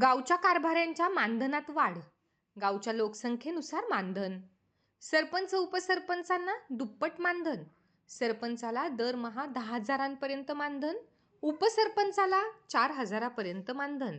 गावच्या कारभाऱ्यांच्या मानधनात वाढ. गावच्या लोकसंख्येनुसार मानधन. सरपंच उपसरपंचांना दुप्पट मानधन. सरपंचाला दरमहा दहा हजारांपर्यंत मानधन. उपसरपंचाला चार हजारापर्यंत मानधन.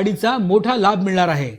वाढीचा मोठा लाभ मिळणार आहे.